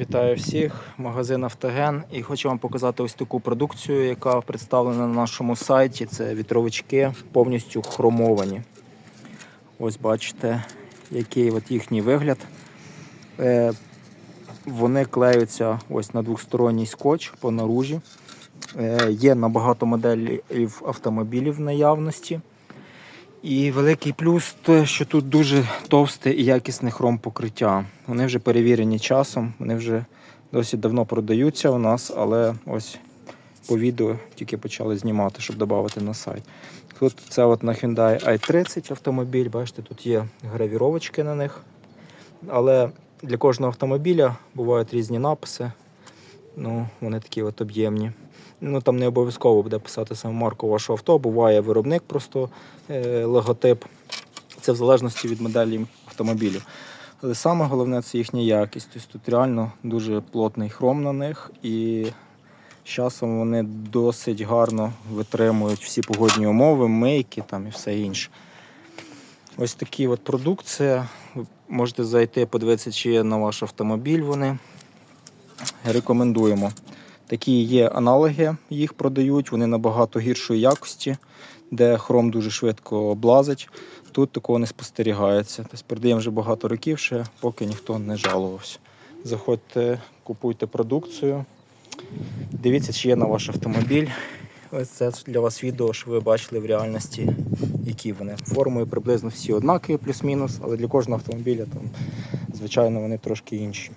Вітаю всіх, магазин Автоген. І хочу вам показати ось таку продукцію, яка представлена на нашому сайті. Це вітровички повністю хромовані. Ось бачите, який от їхній вигляд. Е, Вони клеються ось на двосторонній скотч по наружі. Е, Є на багато моделів автомобілів в наявності. І великий плюс те, що тут дуже товсте і якісне хромпокриття. Вони вже перевірені часом, вони вже досить давно продаються у нас, але ось по відео тільки почали знімати, щоб додати на сайт. Тут це от на Hyundai i30 автомобіль, бачите, тут є гравіровочки на них. Але для кожного автомобіля бувають різні написи. Ну, вони такі от об'ємні. Ну там не обов'язково буде писати саме марку вашого авто, буває виробник просто е, логотип. Це в залежності від моделі автомобілів. Але саме головне це їхня якість. Тобто тут реально дуже плотний хром на них, і з часом вони досить гарно витримують всі погодні умови, мийки там і все інше. Ось такі от продукція. Можете зайти, подивитися, чи є на ваш автомобіль вони. Рекомендуємо. Такі є аналоги, їх продають, вони набагато гіршої якості, де хром дуже швидко облазить. Тут такого не спостерігається. Тобто продаємо вже багато років, ще поки ніхто не жалувався. Заходьте, купуйте продукцію. Дивіться, чи є на ваш автомобіль. Ось це для вас відео, щоб ви бачили в реальності, які вони. Формою приблизно всі однакові, плюс-мінус, але для кожного автомобіля там, звичайно, вони трошки інші.